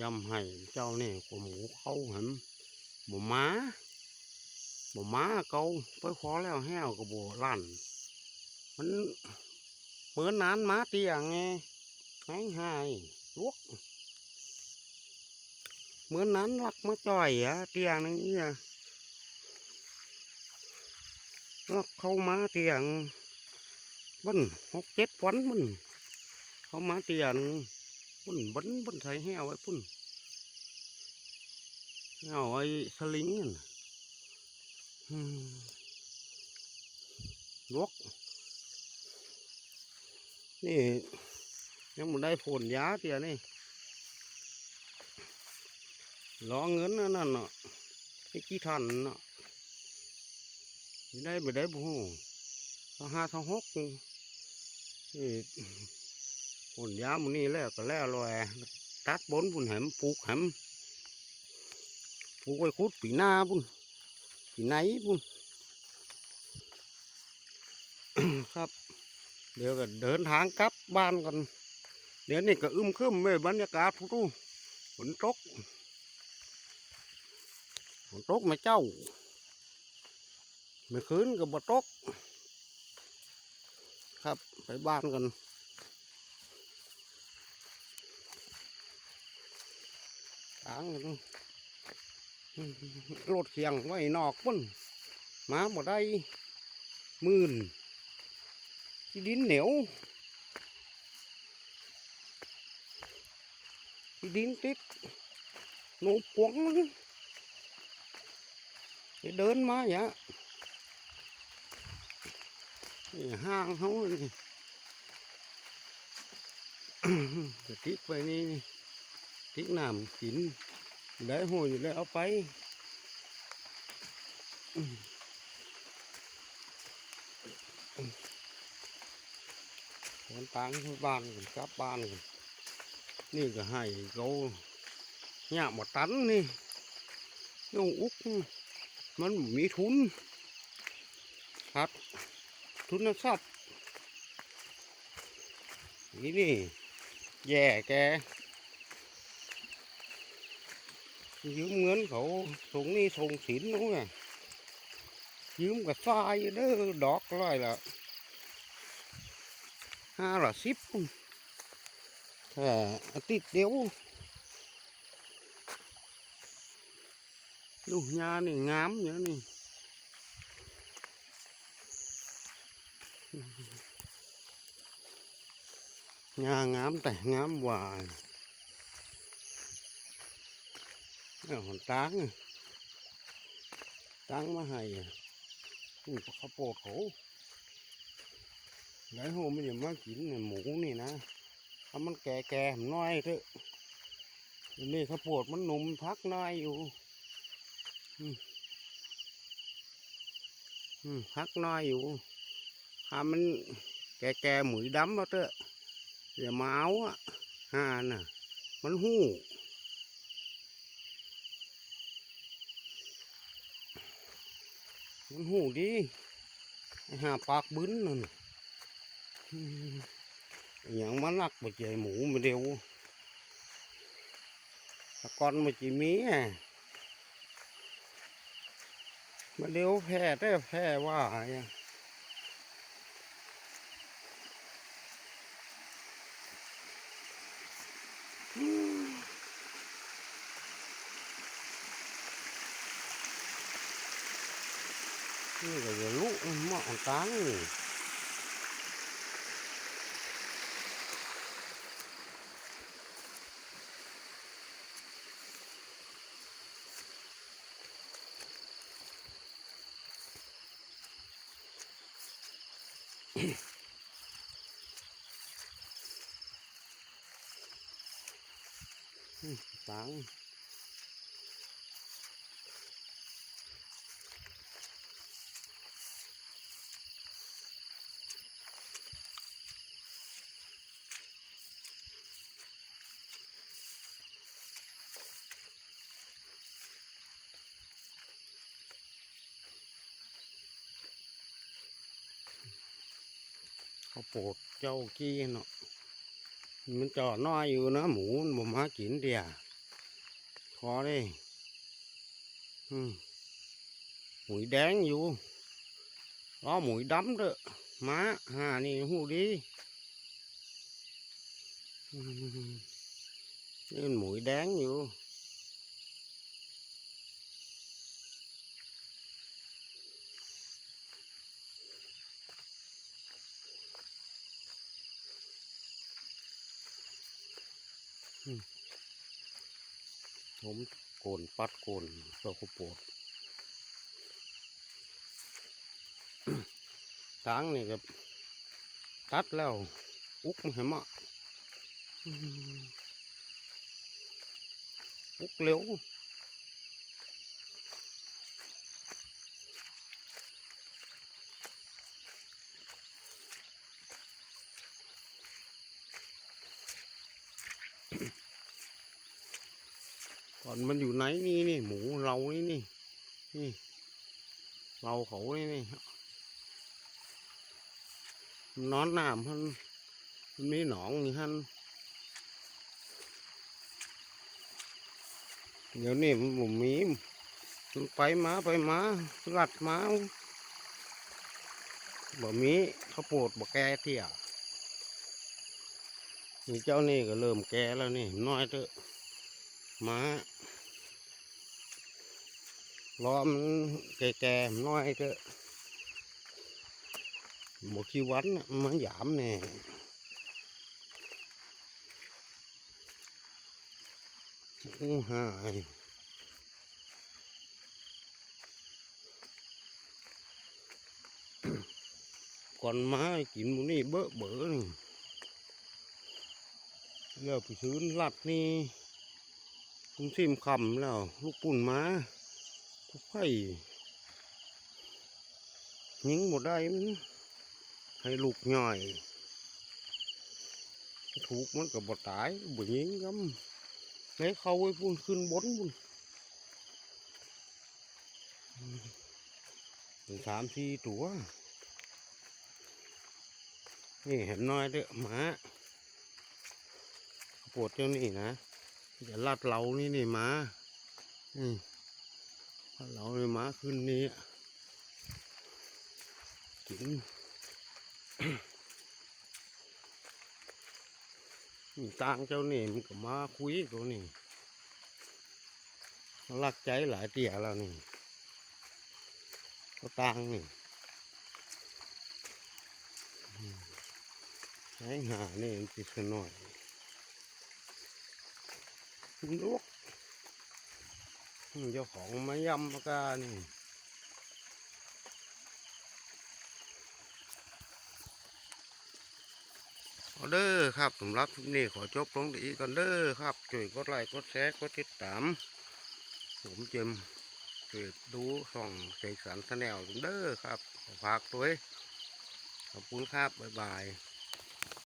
ยำให้เจ้านี่ của หมูเขาเห็นบ่ม้าบ่ม้าเกาไปขอแล้วแห้วก็บ่ลั่นมันเปิดนานม้าเตียงไงหายหายลวกเหมือนนั้นรักมาจ่อยอะเตียงนึงเนี่ยรักเข้ามาเตียงมันหกเจ็ดวันมันเขามาเตียง ปุ่นบนบนใส่แห้วไว้ปุ่นแห้วไอ้สลิงนั่นลวกนี่ ยังไม่ได้ผลยาเตียนี่รอเงินนั่นเนาะไอ้กี่ทันเนาะได้ไม่ได้บุ้ทห้าทหกนี่ ผลยามันนี่แล้วก็แล้วลอยตัดบนบุญแหมปลูกแหมปลูกไว้คุดปีหน้าบุญปีไหนบุญครับ เดี๋ยวก็เดินทางกลับบ้านกัน เดี๋ยวนี้ก็อึมครึมไม่บรรยากาศพูดูฝนตกฝนตกมาเจ้าเมื่อคืนก็บ่ตก ครับไปบ้านกัน ทางรถเสียงไว้นอกปุ่นมาบ่ได้มื่นที่ดินเหนียวที่ดินติดหนูปวงเดินมาอย่าห้างเขานี่จะติดไปนี่ นี่ทิศน้ำกินได้หัวอยู่แล้วเอาไปอืมอืมคนต่างที่บ้านกันกลับบ้านกันนี่ก็ให้เขาเนี่ยหมดตันนี่ยงอุกมันบ่มีทุนครับทุนทรัพย์นี่นี่แย่แก ยืมเงินเขาส่งนี่ส่งสินนู้นไงยืมกับทรายเด้อดอกร้อยละห้าละสิบแค่อาทิตย์เดียวดูหญ้านี่งามเยอะนี่หญ้างามแต่งามหวาน เอาหอนตังตังมาให้อะนี่ก็ข้าวโพดเขาไหนโหมันจะมากินเนี่ยหมูนี่นะถ้ามันแก่แก่น้อยเถอะนี่ข้าวโพดมันหนุ่มพักน้อยอยู่พักน้อยอยู่ถ้ามันแก่แก่หมุยดำแล้วเถอะอย่ามาเอาอะห่าน่ะ มันหู้ มันหูดีหาปากบึ้นนั่นอย่างมันนักบ่ใจหมูมาเดียวตะกอนมาจีมีอะมาเดียวแพ้ได้แพ้ว่าอะอืม นี่ก็จะลุหม้อตางนี่ตัง ข้าวโพดเจ้ากี้เนาะมันจอดน้อยอยู่นะ หมูมันบ่มากินเดียวอนี่อืมหมุยแดงอยู่ล้อหมุยดำเด้อม้าหานี่หูดีอืมนี่มันหมุยแดงอยู่ มโกนปัดโกนตัวกูปวดทางนี่ก็ตัดแล้ว อุกมันเห็นมะอืมอุกเร็ว อนมันอยู่ไหนนี่นี่หมูเรานี่นี่นี่ เราเขานี่นี่นอนน้ำมันมันมีหนองนี่ฮันเดี๋ยวนี้มันบ่มีมันไปมาไปมาลัดมาบ่มีข้าวโพดบ่แก่เที่ยนี่เจ้านี่ก็เริ่มแก่แล้วนี่น้อยเถอะ ม้าล้อมแก่ๆน้อยก็บกขี้วันมันหยามแน่อู้หาก่อนมากินมูนี่เบอะเบอนี่เลือกไปซื้อลัดนี่ คุณซิมคำแล้ว ลูกปุ่นมาคุกไข่ยิงหมดได้ให้ลูกหน่อย ถูกมันกับบดตายบ่ยิงกำไหนเขาไว้พุ่นขึ้นบนพุ่นสามสี่ตัว นี่เห็นน้อยเด้อหมาปวดเจ้านี่นะ อย่าลัดเรานี่นี่มาอืมลัดเราเลยมาขึ้นนี่กินนี่ตางเจ้านี่มันก็มาคุยตัวนี่มันรักใจหลายเตี่ยแล้วนี่เขาตางนี่ไอ้หานี่มันติดหน่อย ลูกเจ้าของมายำมากานี่เอเด้อครับสำหรับคลิปนี้ขอจบลงดีก่อนเด้อครับช่วยกดไลค์กดแชร์กดติดตาม ผมเจมช่วยดูส่องเสกสรรแนลเด้อครับฝากตัวยขอบคุณครับบ๊ายบาย